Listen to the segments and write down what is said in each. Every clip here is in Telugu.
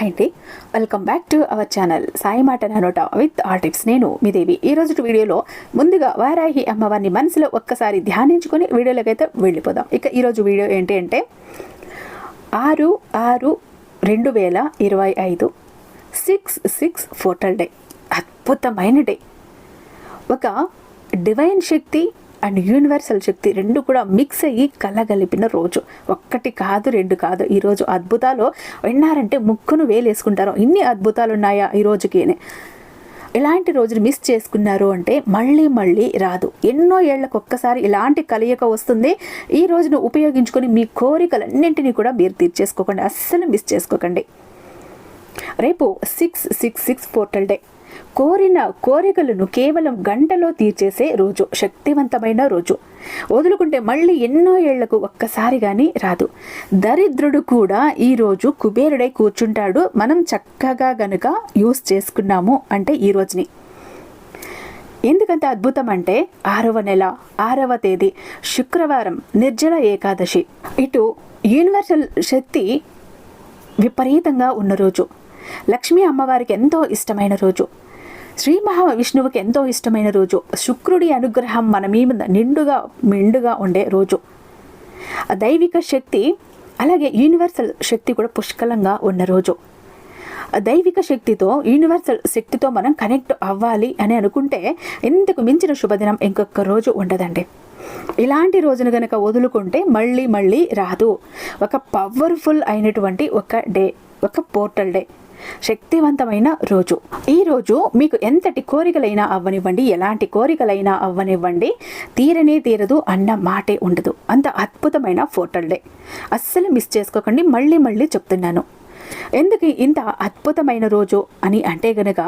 హాయ్ అండి. Welcome back to our channel Sai మాట నోట విత్ ఆర్టిక్స్ నేను మీ దేవి. ఈ రోజు వీడియోలో ముందుగా వారాహి అమ్మవారిని మనసులో ఒక్కసారి ధ్యానించుకొని వీడియోలోకైతే వెళ్ళిపోదాం. ఇక ఈరోజు వీడియో ఏంటి అంటే ఆరు ఆరు రెండు వేల ఇరవై ఐదు సిక్స్ సిక్స్ ఫోటల్ డే అద్భుతమైన డే ఒక డివైన్ శక్తి అండ్ యూనివర్సల్ శక్తి రెండు కూడా మిక్స్ అయ్యి కలగలిపిన రోజు. ఒక్కటి కాదు రెండు కాదు. ఈరోజు అద్భుతాలు విన్నారంటే ముక్కును వేలేసుకుంటారు. ఇన్ని అద్భుతాలు ఉన్నాయా ఈ రోజుకి ఇలాంటి రోజును మిస్ చేసుకున్నారు అంటే మళ్ళీ మళ్ళీ రాదు. ఎన్నో ఏళ్ళకు ఒక్కసారి ఇలాంటి కలయిక వస్తుంది. ఈ రోజును ఉపయోగించుకొని మీ కోరికలన్నింటినీ కూడా మీరు తీర్చేసుకోకండి. అస్సలు మిస్ చేసుకోకండి. రేపు six six six portal day కోరిన కోరికలను కేవలం గంటలో తీర్చేసే రోజు శక్తివంతమైన రోజు. వదులుకుంటే మళ్ళీ ఎన్నో ఏళ్ళకు ఒక్కసారి కానీ రాదు. దరిద్రుడు కూడా ఈరోజు కుబేరుడై కూర్చుంటాడు. మనం చక్కగా గనుక యూస్ చేసుకున్నాము అంటే ఈ రోజుని. ఎందుకంత అద్భుతం అంటే ఆరవ నెల ఆరవ తేదీ శుక్రవారం నిర్జల ఏకాదశి. ఇటు యూనివర్సల్ శక్తి విపరీతంగా ఉన్న రోజు. లక్ష్మీ అమ్మవారికి ఎంతో ఇష్టమైన రోజు. శ్రీ మహావిష్ణువుకి ఎంతో ఇష్టమైన రోజు. శుక్రుడి అనుగ్రహం మన మీద నిండుగా మెండుగా ఉండే రోజు. దైవిక శక్తి అలాగే యూనివర్సల్ శక్తి కూడా పుష్కలంగా ఉన్న రోజు. దైవిక శక్తితో యూనివర్సల్ శక్తితో మనం కనెక్ట్ అవ్వాలి అని అనుకుంటే ఇంతకు మించిన శుభదినం ఇంకొక రోజు ఉండదండి. ఇలాంటి రోజును గనక వదులుకుంటే మళ్ళీ మళ్ళీ రాదు. ఒక పవర్ఫుల్ అయినటువంటి ఒక డే ఒక పోర్టల్ డే. శక్తివంతమైన రోజు. ఈ రోజు మీకు ఎంతటి కోరికలైనా అవ్వనివ్వండి ఎలాంటి కోరికలైనా అవ్వనివ్వండి. తీరనే తీరదు అన్న మాటే ఉండదు. అంత అద్భుతమైన ఫోటల్. డే అస్సలు మిస్ చేసుకోకండి. మళ్ళీ మళ్ళీ చెప్తున్నాను. ఎందుకు ఇంత అద్భుతమైన రోజు అని అంటే గనక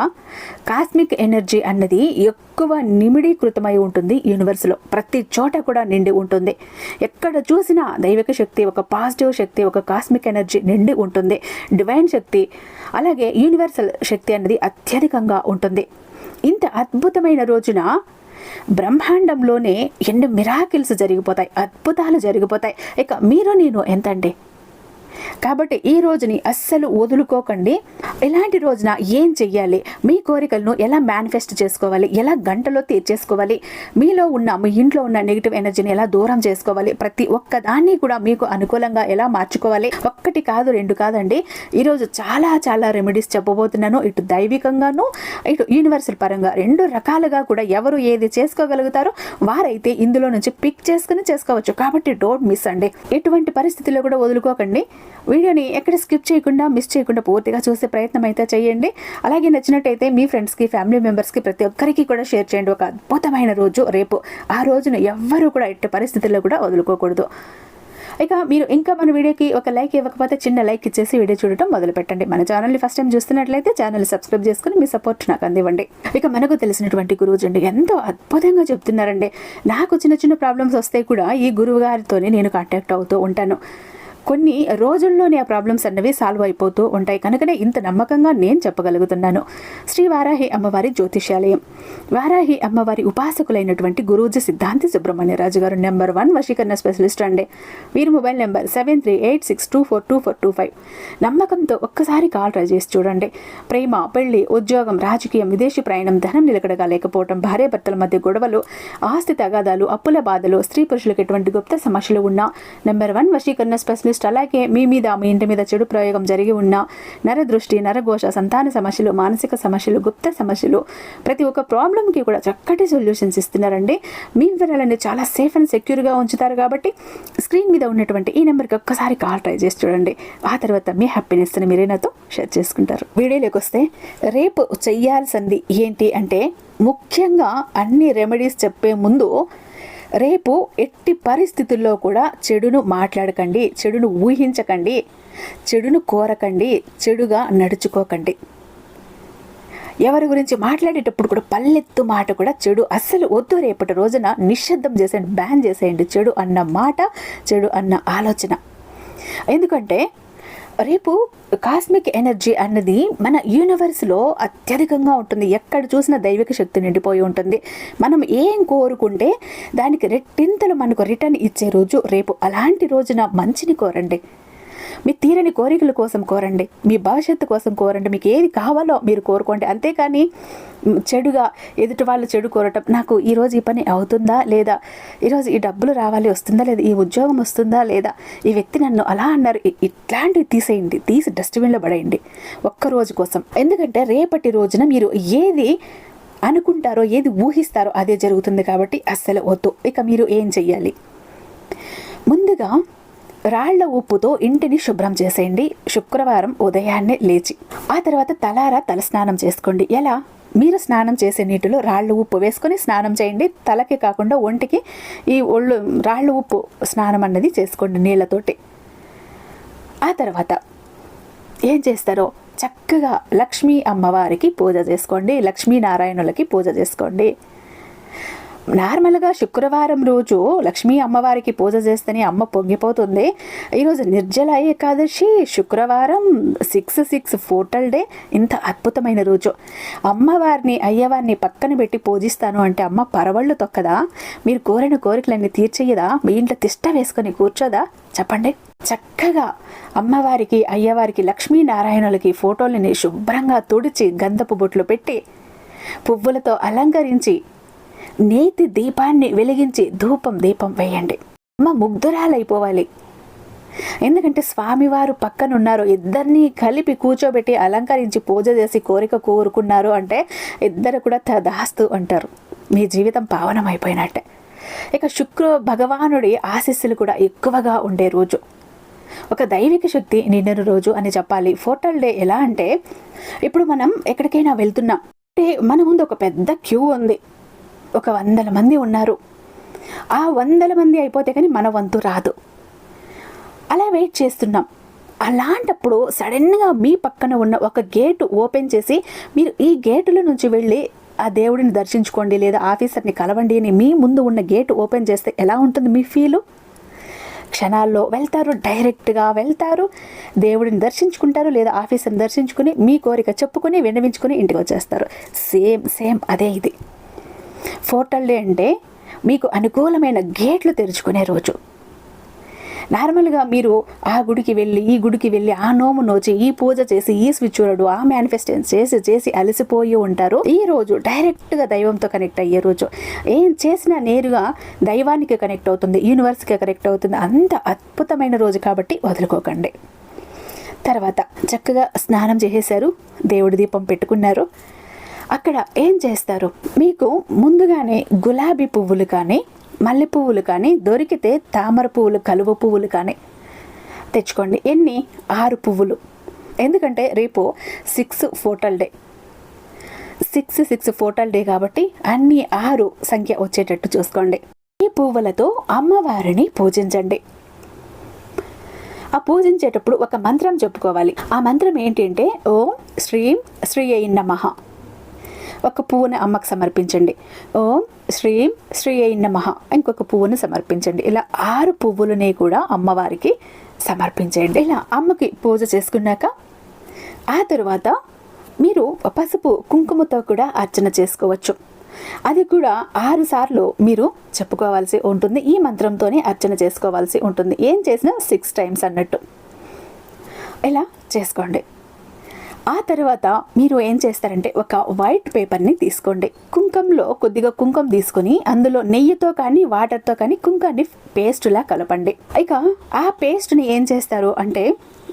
కాస్మిక్ ఎనర్జీ అన్నది ఎక్కువ నిమిడీకృతమై ఉంటుంది యూనివర్స్లో. ప్రతి చోట కూడా నిండి ఉంటుంది. ఎక్కడ చూసినా దైవిక శక్తి ఒక పాజిటివ్ శక్తి ఒక కాస్మిక్ ఎనర్జీ నిండి ఉంటుంది. డివైన్ శక్తి అలాగే యూనివర్సల్ శక్తి అన్నది అత్యధికంగా ఉంటుంది. ఇంత అద్భుతమైన రోజున బ్రహ్మాండంలోనే ఎన్ని మిరాకిల్స్ జరిగిపోతాయి అద్భుతాలు జరిగిపోతాయి. ఇక మీరు నేను ఎంతండి? కాబట్టి ఈ రోజుని అస్సలు వదులుకోకండి. ఇలాంటి రోజున ఏం చెయ్యాలి? మీ కోరికలను ఎలా మేనిఫెస్ట్ చేసుకోవాలి? ఎలా గంటలో తీర్చేసుకోవాలి? మీలో ఉన్న మీ ఇంట్లో ఉన్న నెగిటివ్ ఎనర్జీని ఎలా దూరం చేసుకోవాలి? ప్రతి ఒక్క దాన్ని కూడా మీకు అనుకూలంగా ఎలా మార్చుకోవాలి? ఒక్కటి కాదు రెండు కాదండి. ఈరోజు చాలా చాలా రెమెడీస్ చెప్పబోతున్నాను. ఇటు దైవికంగాను ఇటు యూనివర్సల్ పరంగా. రెండు రకాలుగా కూడా ఎవరు ఏది చేసుకోగలుగుతారో వారైతే ఇందులో నుంచి పిక్ చేసుకుని చేసుకోవచ్చు. కాబట్టి డోంట్ మిస్ అండి. ఎటువంటి పరిస్థితుల్లో కూడా వదులుకోకండి. వీడియోని ఎక్కడ స్కిప్ చేయకుండా మిస్ చేయకుండా పూర్తిగా చూసే ప్రయత్నం అయితే చేయండి. అలాగే నచ్చినట్టయితే మీ ఫ్రెండ్స్కి ఫ్యామిలీ మెంబర్స్కి ప్రతి ఒక్కరికి కూడా షేర్ చేయండి. ఒక అద్భుతమైన రోజు రేపు ఆ రోజును ఎవ్వరూ కూడా ఎట్టి పరిస్థితుల్లో కూడా వదులుకోకూడదు. ఇక మీరు ఇంకా మన వీడియోకి ఒక లైక్ ఇవ్వకపోతే చిన్న లైక్ ఇచ్చేసి వీడియో చూడటం మొదలు పెట్టండి మన ఛానల్ని ఫస్ట్ టైం చూస్తున్నట్లయితే ఛానల్ సబ్స్క్రైబ్ చేసుకుని మీ సపోర్ట్ నాకు అందివ్వండి. ఇక మనకు తెలిసినటువంటి గురువు ఎంతో అద్భుతంగా చెప్తున్నారండి. నాకు చిన్న చిన్న ప్రాబ్లమ్స్ వస్తే కూడా ఈ గురువు గారితోనే నేను కాంటాక్ట్ అవుతూ ఉంటాను. కొన్ని రోజుల్లోనే ఆ ప్రాబ్లమ్స్ అన్నవి సాల్వ్ అయిపోతూ ఉంటాయి. కనుకనే ఇంత నమ్మకంగా నేను చెప్పగలుగుతున్నాను. శ్రీ వారాహి అమ్మవారి జ్యోతిషాలయం వారాహి అమ్మవారి ఉపాసకులైనటువంటి గురూజీ సిద్ధాంతి సుబ్రహ్మణ్యరాజు గారు నెంబర్ వన్ వశీకరణ స్పెషలిస్ట్ అండి. వీరి mobile number seven three eight six two four two four two five. నమ్మకంతో ఒక్కసారి కాల్ ట్రై చేసి చూడండి. ప్రేమ పెళ్ళి ఉద్యోగం రాజకీయం విదేశీ ప్రయాణం ధనం నిలకడగా లేకపోవడం భార్యాభర్తల మధ్య గొడవలు ఆస్తి తగాదాలు అప్పుల బాధలు స్త్రీ పురుషులకు ఎటువంటి గుప్త సమస్యలు ఉన్నా నెంబర్ వన్ వశీకరణ స్పెషలిస్ట్ లిస్ట్ అలాగే మీ మీద మీ ఇంటి మీద చెడు ప్రయోగం జరిగి ఉన్న నరదృష్టి నరఘోష సంతాన సమస్యలు మానసిక సమస్యలు గుప్త సమస్యలు ప్రతి ఒక్క ప్రాబ్లంకి కూడా చక్కటి సొల్యూషన్స్ ఇస్తున్నారండి. మీ వివరాలన్నీ చాలా సేఫ్ అండ్ సెక్యూర్గా ఉంచుతారు కాబట్టి స్క్రీన్ మీద ఉన్నటువంటి ఈ నెంబర్కి ఒక్కసారి కాల్ ట్రై చేసి చూడండి. ఆ తర్వాత మీ హ్యాపీనెస్ని మీరే నాతో షేర్ చేసుకుంటారు. వీడియోలోకి వస్తే రేపు చెయ్యాల్సింది ఏంటి అంటే ముఖ్యంగా అన్ని రెమెడీస్ చెప్పే ముందు రేపు ఎట్టి పరిస్థితుల్లో కూడా చెడును మాట్లాడకండి చెడును ఊహించకండి చెడును కోరకండి చెడుగా నడుచుకోకండి. ఎవరి గురించి మాట్లాడేటప్పుడు కూడా పల్లెత్తు మాట కూడా చెడు అస్సలు వద్దు. రేపటి రోజున నిశ్శబ్దం చేసేయండి బ్యాన్ చేసేయండి. చెడు అన్న మాట చెడు అన్న ఆలోచన. ఎందుకంటే రేపు కాస్మిక్ ఎనర్జీ అన్నది మన యూనివర్స్లో అత్యధికంగా ఉంటుంది. ఎక్కడ చూసినా దైవిక శక్తి నిండిపోయి ఉంటుంది. మనం ఏం కోరుకుంటే దానికి రెట్టింతలు మనకు రిటర్న్ ఇచ్చే రోజు రేపు అలాంటి రోజున మంచిని కోరండి. మీ తీరని కోరికల కోసం కోరండి. మీ భవిష్యత్తు కోసం కోరండి. మీకు ఏది కావాలో మీరు కోరుకోండి. అంతేకాని చెడుగా ఎదుటి వాళ్ళు చెడు కోరటం నాకు ఈరోజు ఈ పని అవుతుందా లేదా? ఈరోజు ఈ డబ్బులు రావాలి వస్తుందా లేదా? ఈ ఉద్యోగం వస్తుందా లేదా? ఈ వ్యక్తి నన్ను అలా అన్నారు. ఇట్లాంటివి తీసేయండి. తీసి డస్ట్బిన్లో పడేయండి. ఒక్క రోజు కోసం. ఎందుకంటే రేపటి రోజున మీరు ఏది అనుకుంటారో ఏది ఊహిస్తారో అదే జరుగుతుంది కాబట్టి అస్సలు వద్దు. ఇక మీరు ఏం చెయ్యాలి? ముందుగా రాళ్ళ ఉప్పుతో ఇంటిని శుభ్రం చేసేయండి. శుక్రవారం ఉదయాన్నే లేచి ఆ తర్వాత తలారా తలస్నానం చేసుకోండి. ఎలా? మీరు స్నానం చేసే నీటిలో రాళ్ళు ఉప్పు వేసుకొని స్నానం చేయండి. తలకి కాకుండా ఒంటికి ఈ ఒళ్ళు రాళ్ళు ఉప్పు స్నానం అన్నది చేసుకోండి నీళ్ళతోటి. ఆ తర్వాత ఏం చేస్తారో? చక్కగా లక్ష్మీ అమ్మవారికి పూజ చేసుకోండి. లక్ష్మీనారాయణులకి పూజ చేసుకోండి. నార్మల్గా శుక్రవారం రోజు లక్ష్మీ అమ్మవారికి పూజ చేస్తేనే అమ్మ పొంగిపోతుంది. ఈరోజు నిర్జల ఏకాదశి శుక్రవారం సిక్స్ సిక్స్ ఫోటల్ డే. ఇంత అద్భుతమైన రోజు. అమ్మవారిని అయ్యవారిని పక్కన పెట్టి పూజిస్తాను అంటే అమ్మ పరవళ్ళు తొక్కదా? మీరు కోరిన కోరికలన్నీ తీర్చేయదా? మీ ఇంట్లో తిష్ట వేసుకొని కూర్చోదా? చెప్పండి. చక్కగా అమ్మవారికి అయ్యవారికి లక్ష్మీనారాయణులకి ఫోటోలని శుభ్రంగా తుడిచి గంధపు బొట్లు పెట్టి పువ్వులతో అలంకరించి నేతి దీపాన్ని వెలిగించి ధూపం దీపం వేయండి. అమ్మ ముగ్ధురాలైపోవాలి. ఎందుకంటే స్వామివారు పక్కన ఉన్నారు ఇద్దరిని కలిపి కూర్చోబెట్టి అలంకరించి పూజ చేసి కోరిక కోరుకున్నారు అంటే ఇద్దరు కూడా తదాస్తు అంటారు. మీ జీవితం పావనమైపోయినట్టే. ఇక శుక్ర భగవానుడి ఆశీస్సులు కూడా ఎక్కువగా ఉండే రోజు. ఒక దైవిక శక్తి నిన్న రోజు అని చెప్పాలి. ఫోటల్ డే ఎలా అంటే ఇప్పుడు మనం ఎక్కడికైనా వెళ్తున్నాం అంటే మన ముందు ఒక పెద్ద క్యూ ఉంది. ఒక వందల మంది ఉన్నారు. ఆ వందల మంది అయిపోతే కానీ మన వంతు రాదు. అలా వెయిట్ చేస్తున్నాం. అలాంటప్పుడు సడన్గా మీ పక్కన ఉన్న ఒక గేటు ఓపెన్ చేసి మీరు ఈ గేటుల నుంచి వెళ్ళి ఆ దేవుడిని దర్శించుకోండి లేదా ఆఫీసర్ని కలవండి అని మీ ముందు ఉన్న గేటు ఓపెన్ చేస్తే ఎలా ఉంటుంది మీ ఫీలు? క్షణాల్లో వెళ్తారు డైరెక్ట్గా వెళ్తారు దేవుడిని దర్శించుకుంటారు లేదా ఆఫీసర్ని దర్శించుకుని మీ కోరిక చెప్పుకొని విన్నవించుకుని ఇంటికి వచ్చేస్తారు. సేమ్ సేమ్ అదే ఇది. ఫోటల్ డే అంటే మీకు అనుకూలమైన గేట్లు తెరుచుకునే రోజు. నార్మల్గా మీరు ఆ గుడికి వెళ్ళి ఈ గుడికి వెళ్ళి ఆ నోము నోచి ఈ పూజ చేసి ఈ స్విచ్ చూడడు ఆ మేనిఫెస్టెన్స్ చేసి చేసి అలసిపోయి ఉంటారు. ఈ రోజు డైరెక్ట్గా దైవంతో కనెక్ట్ అయ్యే రోజు. ఏం చేసినా నేరుగా దైవానికి కనెక్ట్ అవుతుంది యూనివర్స్కి కనెక్ట్ అవుతుంది. అంత అద్భుతమైన రోజు కాబట్టి వదులుకోకండి. తర్వాత చక్కగా స్నానం చేసేశారు దేవుడి దీపం పెట్టుకున్నారు. అక్కడ ఏం చేస్తారు? మీకు ముందుగానే గులాబీ పువ్వులు కానీ మల్లె పువ్వులు కానీ దొరికితే తామర పువ్వులు కలువ పువ్వులు కానీ తెచ్చుకోండి. ఎన్ని? ఆరు పువ్వులు. ఎందుకంటే రేపు six ఫోటల్ day. Six six ఫోటల్ day కాబట్టి అన్ని ఆరు సంఖ్య వచ్చేటట్టు చూసుకోండి. ఈ పువ్వులతో అమ్మవారిని పూజించండి. ఆ పూజించేటప్పుడు ఒక మంత్రం చెప్పుకోవాలి. ఆ మంత్రం ఏంటి అంటే ఓం శ్రీం శ్రీ అయి మహా ఒక పువ్వుని అమ్మకు సమర్పించండి. ఓం శ్రీం శ్రీ అయి నమః. ఇంకొక పువ్వుని సమర్పించండి. ఇలా ఆరు పువ్వులని కూడా అమ్మవారికి సమర్పించండి ఇలా అమ్మకి పూజ చేసుకున్నాక ఆ తరువాత మీరు పసుపు కుంకుమతో కూడా అర్చన చేసుకోవచ్చు. అది కూడా ఆరు సార్లు మీరు చెప్పుకోవాల్సి ఉంటుంది. ఈ మంత్రంతోనే అర్చన చేసుకోవాల్సి ఉంటుంది. ఏం చేసినా సిక్స్ టైమ్స్ అన్నట్టు. ఇలా చేసుకోండి. ఆ తర్వాత మీరు ఏం చేస్తారంటే ఒక వైట్ పేపర్ని తీసుకోండి. కుంకంలో కొద్దిగా కుంకం తీసుకొని అందులో నెయ్యితో కానీ వాటర్తో కానీ కుంకాన్ని పేస్టులా కలపండి. ఇక ఆ పేస్ట్ని ఏం చేస్తారు అంటే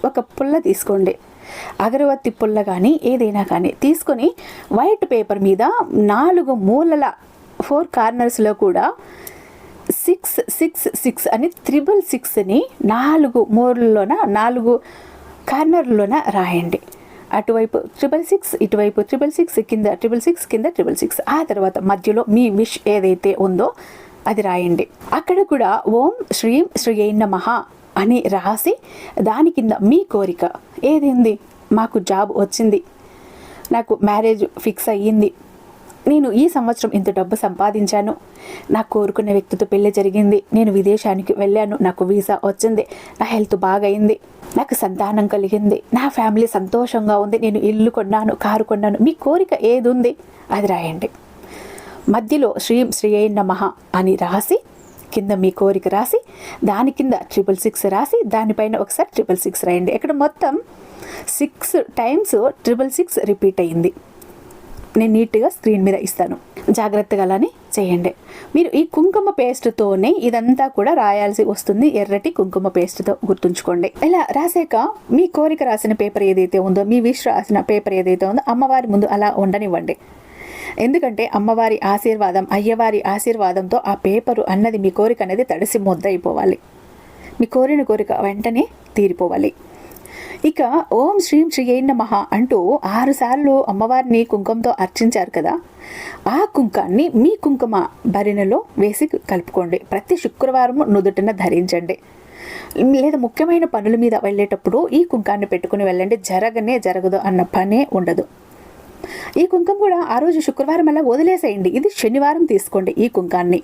ఒక పుల్ల తీసుకోండి. అగరవత్తి పుల్ల కానీ ఏదైనా కానీ తీసుకొని వైట్ పేపర్ మీద నాలుగు మూలల ఫోర్ కార్నర్స్లో కూడా సిక్స్ సిక్స్ సిక్స్ అని త్రిబుల్ సిక్స్ని నాలుగు మూలలోన నాలుగు కార్నర్లోన రాయండి. అటువైపు ట్రిపుల్ సిక్స్ ఇటువైపు ట్రిపుల్ సిక్స్ కింద ట్రిపుల్ సిక్స్ కింద ట్రిపుల్ సిక్స్ ఆ తర్వాత మధ్యలో మీ విష్ ఏదైతే ఉందో అది రాయండి. అక్కడ కూడా ఓం శ్రీం శ్రీ నమః అని రాసి దాని కింద మీ కోరిక. ఏదింది మాకు జాబ్ వచ్చింది. నాకు మ్యారేజ్ ఫిక్స్ అయ్యింది. నేను ఈ సంవత్సరం ఇంత డబ్బు సంపాదించాను. నాకు కోరుకున్న వ్యక్తితో పెళ్ళి జరిగింది. నేను విదేశానికి వెళ్ళాను. నాకు వీసా వచ్చింది. నా హెల్త్ బాగైంది. నాకు సంతానం కలిగింది. నా ఫ్యామిలీ సంతోషంగా ఉంది. నేను ఇల్లు కొన్నాను కారు కొన్నాను. మీ కోరిక ఏది ఉంది అది రాయండి. మధ్యలో శ్రీం శ్రీ నమః అని రాసి కింద మీ కోరిక రాసి దాని కింద ట్రిపుల్ సిక్స్ రాసి దానిపైన ఒకసారి ట్రిపుల్ సిక్స్ రాయండి. ఇక్కడ మొత్తం six times triple six repeat అయ్యింది నేను నీట్గా స్క్రీన్ మీద ఇస్తాను. జాగ్రత్తగా అలానే చేయండి. మీరు ఈ కుంకుమ పేస్ట్తోనే ఇదంతా కూడా రాయాల్సి వస్తుంది. ఎర్రటి కుంకుమ పేస్ట్తో గుర్తుంచుకోండి. ఇలా రాసాక మీ కోరిక రాసిన పేపర్ ఏదైతే ఉందో మీ విష్ రాసిన పేపర్ ఏదైతే ఉందో అమ్మవారి ముందు అలా ఉండనివ్వండి. ఎందుకంటే అమ్మవారి ఆశీర్వాదం అయ్యవారి ఆశీర్వాదంతో ఆ పేపరు అన్నది మీ కోరిక అనేది తడిసి ముద్దయిపోవాలి. మీ కోరిన కోరిక వెంటనే తీరిపోవాలి. ఇక ఓం శ్రీం శ్రీ నమః అంటూ ఆరుసార్లు అమ్మవారిని కుంకుమతో అర్చించారు కదా. ఆ కుంకాన్ని మీ కుంకుమ భరిణలో వేసి కలుపుకోండి. ప్రతి శుక్రవారం నుదుటిన ధరించండి. లేదా ముఖ్యమైన పనుల మీద వెళ్ళేటప్పుడు ఈ కుంకాన్ని పెట్టుకుని వెళ్ళండి. జరగనే జరగదు అన్న పనే ఉండదు. ఈ కుంకం కూడా ఆ రోజు శుక్రవారం అలా వదిలేసేయండి. ఇది శనివారం తీసుకోండి ఈ కుంకాన్ని.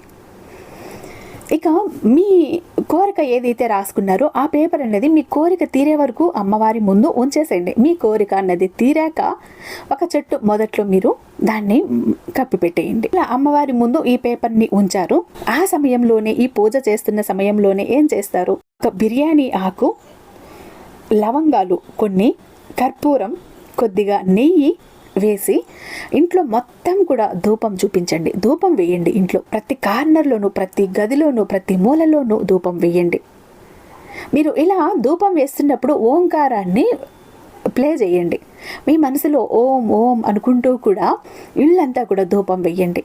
ఇక మీ కోరిక ఏదైతే రాసుకున్నారో ఆ పేపర్ అనేది మీ కోరిక తీరే వరకు అమ్మవారి ముందు ఉంచేసేయండి. మీ కోరిక అన్నది తీరాక ఒక చెట్టు మొదట్లో మీరు దాన్ని కప్పిపెట్టేయండి ఇలా అమ్మవారి ముందు ఈ పేపర్ని ఉంచారు. ఆ సమయంలోనే ఈ పూజ చేస్తున్న సమయంలోనే ఏం చేస్తారు? ఒక బిర్యానీ ఆకు లవంగాలు కొన్ని కర్పూరం కొద్దిగా నెయ్యి వేసి ఇంట్లో మొత్తం కూడా ధూపం చూపించండి. ధూపం వేయండి ఇంట్లో. ప్రతి కార్నర్లోనూ ప్రతి గదిలోనూ ప్రతి మూలలోనూ ధూపం వేయండి. మీరు ఇలా ధూపం వేస్తున్నప్పుడు ఓంకారాన్ని ప్లే చేయండి. మీ మనసులో ఓం ఓం అనుకుంటూ కూడా ఇళ్ళంతా కూడా ధూపం వెయ్యండి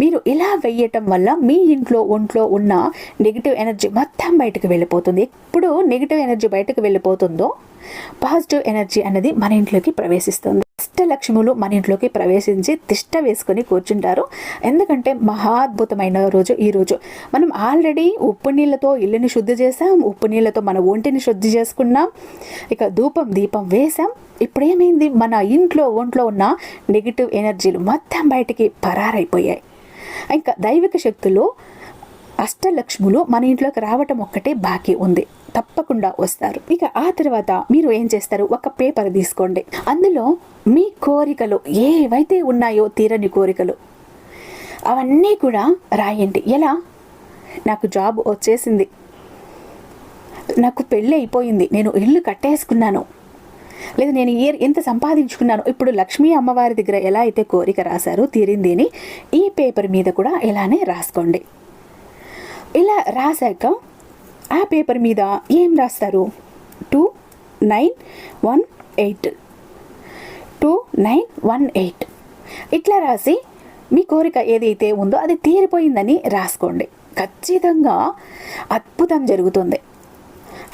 మీరు ఇలా వెయ్యటం వల్ల మీ ఇంట్లో ఒంట్లో ఉన్న నెగిటివ్ ఎనర్జీ మొత్తం బయటకు వెళ్ళిపోతుంది. ఎప్పుడు నెగిటివ్ ఎనర్జీ బయటకు వెళ్ళిపోతుందో పాజిటివ్ ఎనర్జీ అనేది మన ఇంట్లోకి ప్రవేశిస్తుంది. అష్టలక్ష్ములు మన ఇంట్లోకి ప్రవేశించి తిష్ట వేసుకొని కూర్చుంటారు. ఎందుకంటే మహాద్భుతమైన రోజు ఈ రోజు. మనం ఆల్రెడీ ఉప్పు నీళ్ళతో ఇల్లుని శుద్ధి చేసాం ఉప్పు నీళ్ళతో మన ఒంటిని శుద్ధి చేసుకున్నాం. ఇక ధూపం దీపం వేసాం ఇప్పుడు ఏమైంది మన ఇంట్లో ఒంట్లో ఉన్న నెగిటివ్ ఎనర్జీలు మొత్తం బయటికి పరారైపోయాయి. ఇంకా దైవిక శక్తులు అష్టలక్ష్ములు మన ఇంట్లోకి రావటం ఒక్కటే బాకీ ఉంది. తప్పకుండా వస్తారు. ఇక ఆ తర్వాత మీరు ఏం చేస్తారు? ఒక పేపర్ తీసుకోండి. అందులో మీ కోరికలు ఏవైతే ఉన్నాయో తీరని కోరికలు అవన్నీ కూడా రాయండి. ఎలా? నాకు జాబ్ వచ్చేసింది. నాకు పెళ్ళి అయిపోయింది. నేను ఇల్లు కట్టేసుకున్నాను. లేదు నేను ఏ ఎంత సంపాదించుకున్నాను? ఇప్పుడు లక్ష్మీ అమ్మవారి దగ్గర ఎలా అయితే కోరిక రాశారో తీరింది అని ఈ పేపర్ మీద కూడా ఇలానే రాసుకోండి. ఇలా రాశాక ఆ పేపర్ మీద ఏం రాస్తారు? Two nine one eight. Two nine one eight. ఇట్లా రాసి మీ కోరిక ఏదైతే ఉందో అది తీరిపోయిందని రాసుకోండి. ఖచ్చితంగా అద్భుతం జరుగుతుంది.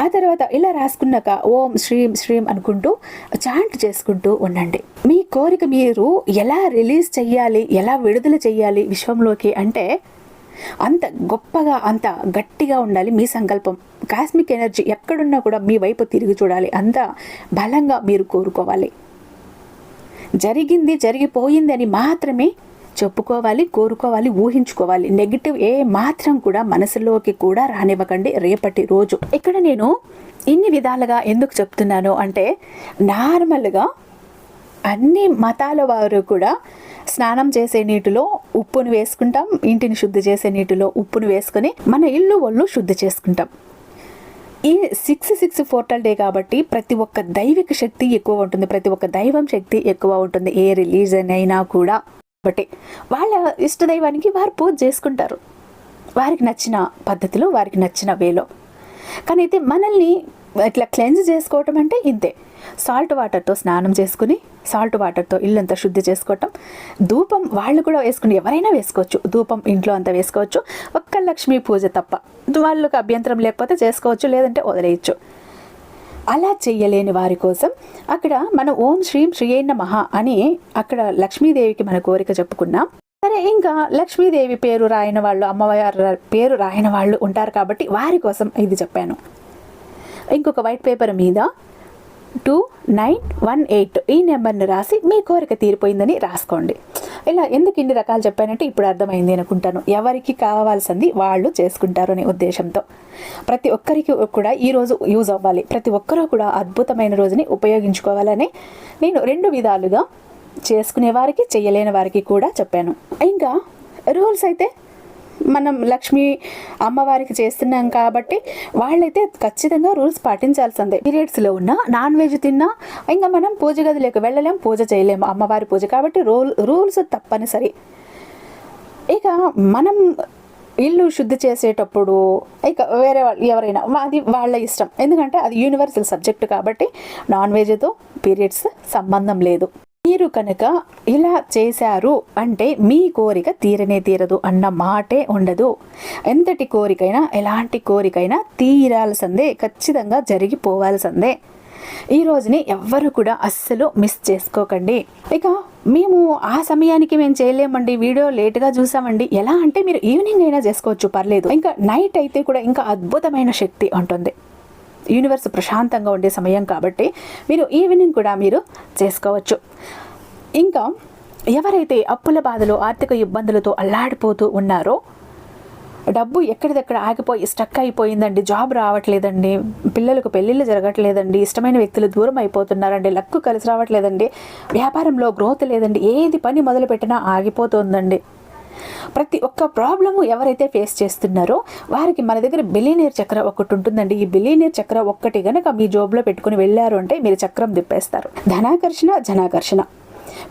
ఆ తర్వాత ఇలా రాసుకున్నాక ఓం శ్రీం శ్రీం అనుకుంటూ చాంట్ చేసుకుంటూ ఉండండి. మీ కోరిక మీరు ఎలా రిలీజ్ చెయ్యాలి ఎలా విడుదల చెయ్యాలి విశ్వంలోకి అంటే అంత గొప్పగా అంత గట్టిగా ఉండాలి మీ సంకల్పం. కాస్మిక్ ఎనర్జీ ఎక్కడున్నా కూడా మీ వైపు తిరిగి చూడాలి. అంత బలంగా మీరు కోరుకోవాలి. జరిగింది జరిగిపోయింది అని మాత్రమే చెప్పుకోవాలి కోరుకోవాలి ఊహించుకోవాలి. నెగిటివ్ ఏ మాత్రం కూడా మనసులోకి కూడా రానివ్వకండి రేపటి రోజు. ఇక్కడ నేను ఇన్ని విధాలుగా ఎందుకు చెప్తున్నాను అంటే నార్మల్గా అన్ని మతాల వారు కూడా స్నానం చేసే నీటిలో ఉప్పును వేసుకుంటాం ఇంటిని శుద్ధి చేసే నీటిలో ఉప్పును వేసుకొని మన ఇల్లు ఒళ్ళు శుద్ధి చేసుకుంటాం. ఈ సిక్స్ సిక్స్ పోర్టల్ డే కాబట్టి ప్రతి ఒక్క దైవిక శక్తి ఎక్కువ ఉంటుంది ప్రతి ఒక్క దైవం శక్తి ఎక్కువ ఉంటుంది ఏ రిలీజన్ అయినా కూడా. కాబట్టి వాళ్ళ ఇష్ట దైవానికి వారు పూజ చేసుకుంటారు. వారికి నచ్చిన పద్ధతిలో వారికి నచ్చిన వేలో. కానీ అయితే మనల్ని ఇట్లా క్లెన్స్ చేసుకోవటం అంటే ఇంతే. సాల్ట్ వాటర్తో స్నానం చేసుకుని సాల్ట్ వాటర్తో ఇల్లంతా శుద్ధి చేసుకోవటం. ధూపం వాళ్ళు కూడా వేసుకుని ఎవరైనా వేసుకోవచ్చు. ధూపం ఇంట్లో అంతా వేసుకోవచ్చు. ఒక్క లక్ష్మీ పూజ తప్ప. వాళ్ళకి అభ్యంతరం లేకపోతే చేసుకోవచ్చు లేదంటే వదిలేయచ్చు. అలా చేయలేని వారి కోసం అక్కడ మన ఓం శ్రీం శ్రీయైన మహా అని అక్కడ లక్ష్మీదేవికి మన కోరిక చెప్పుకున్నాం. సరే ఇంకా లక్ష్మీదేవి పేరు రాయని వాళ్ళు అమ్మవారి పేరు రాయని వాళ్ళు ఉంటారు కాబట్టి వారి కోసం ఇది చెప్పాను. ఇంకొక వైట్ పేపర్ మీద టూ నైన్ వన్ ఎయిట్ ఈ నెంబర్ని రాసి మీ కోరిక తీరిపోయిందని రాసుకోండి. ఇలా ఎందుకు ఇన్ని రకాలు చెప్పానంటే ఇప్పుడు అర్థమైంది అనుకుంటాను. ఎవరికి కావాల్సింది వాళ్ళు చేసుకుంటారు అనే ఉద్దేశంతో. ప్రతి ఒక్కరికి కూడా ఈరోజు యూజ్ అవ్వాలి. ప్రతి ఒక్కరూ కూడా అద్భుతమైన రోజుని ఉపయోగించుకోవాలని నేను రెండు విధాలుగా చేసుకునే వారికి చేయలేని వారికి కూడా చెప్పాను. ఇంకా రూల్స్ అయితే మనం లక్ష్మి అమ్మవారికి చేస్తున్నాం కాబట్టి వాళ్ళైతే ఖచ్చితంగా రూల్స్ పాటించాల్సిందే. పీరియడ్స్లో ఉన్న నాన్ వెజ్ తిన్నా ఇంకా మనం పూజ గదిలోకి వెళ్ళలేం పూజ చేయలేము అమ్మవారి పూజ కాబట్టి రూల్ రూల్స్ తప్పనిసరి. ఇక మనం ఇల్లు శుద్ధి చేసేటప్పుడు ఇక వేరే వాళ్ళు ఎవరైనా అది వాళ్ళ ఇష్టం. ఎందుకంటే అది యూనివర్సల్ సబ్జెక్ట్ కాబట్టి నాన్ వెజ్తో పీరియడ్స్ సంబంధం లేదు. మీరు కనుక ఇలా చేశారు అంటే మీ కోరిక తీరనే తీరదు అన్న మాటే ఉండదు. ఎంతటి కోరికైనా ఎలాంటి కోరికైనా తీరాల్సిందే ఖచ్చితంగా జరిగిపోవాల్సిందే. ఈ రోజుని ఎవ్వరు కూడా అస్సలు మిస్ చేసుకోకండి. ఇక మేము ఆ సమయానికి మేము చేయలేమండి. వీడియో లేట్గా చూసామండి. ఎలా అంటే మీరు ఈవినింగ్ అయినా చేసుకోవచ్చు పర్లేదు. ఇంకా నైట్ అయితే కూడా ఇంకా అద్భుతమైన శక్తి ఉంటుంది. యూనివర్స్ ప్రశాంతంగా ఉండే సమయం కాబట్టి మీరు ఈవినింగ్ కూడా మీరు చేసుకోవచ్చు. ఇంకా ఎవరైతే అప్పుల బాధలు ఆర్థిక ఇబ్బందులతో అల్లాడిపోతూ ఉన్నారో డబ్బు ఎక్కడిదక్కడ ఆగిపోయి స్టక్ అయిపోయిందండి జాబ్ రావట్లేదండి పిల్లలకు పెళ్ళిళ్ళు జరగట్లేదండి ఇష్టమైన వ్యక్తులు దూరం అయిపోతున్నారండి లక్కు కలిసి రావట్లేదండి వ్యాపారంలో గ్రోత్ లేదండి ఏది పని మొదలు పెట్టినా ఆగిపోతుందండి. ప్రతి ఒక్క ప్రాబ్లము ఎవరైతే ఫేస్ చేస్తున్నారో వారికి మన దగ్గర బిలీనియర్ చక్ర ఒకటి ఉంటుందండి. ఈ బిలీనియర్ చక్ర ఒక్కటి గనక మీ జోబులో పెట్టుకుని వెళ్ళారు అంటే మీరు చక్రం తిప్పేస్తారు. ధనాకర్షణ జనాకర్షణ.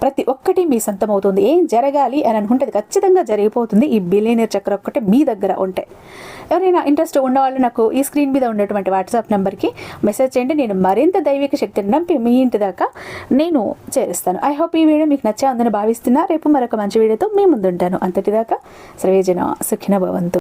ప్రతి ఒక్కటి మీ సొంతం అవుతుంది ఏం జరగాలి అని అనుకుంటే అది ఖచ్చితంగా జరిగిపోతుంది. ఈ బిలియనర్ చక్రం ఒక్కటే మీ దగ్గర ఉంటే. ఎవరైనా ఇంట్రెస్ట్ ఉన్నవాళ్ళు నాకు ఈ స్క్రీన్ మీద ఉన్నటువంటి వాట్సాప్ నెంబర్కి మెసేజ్ చేయండి. నేను మరింత దైవిక శక్తిని నంపి మీ ఇంటి దాకా నేను చేరుస్తాను. ఐ హోప్ ఈ వీడియో మీకు నచ్చే ఉందని భావిస్తున్నా. రేపు మరొక మంచి వీడియోతో మీ ముందుంటాను. అంతటిదాకా సర్వేజన సుఖిన భవంతు.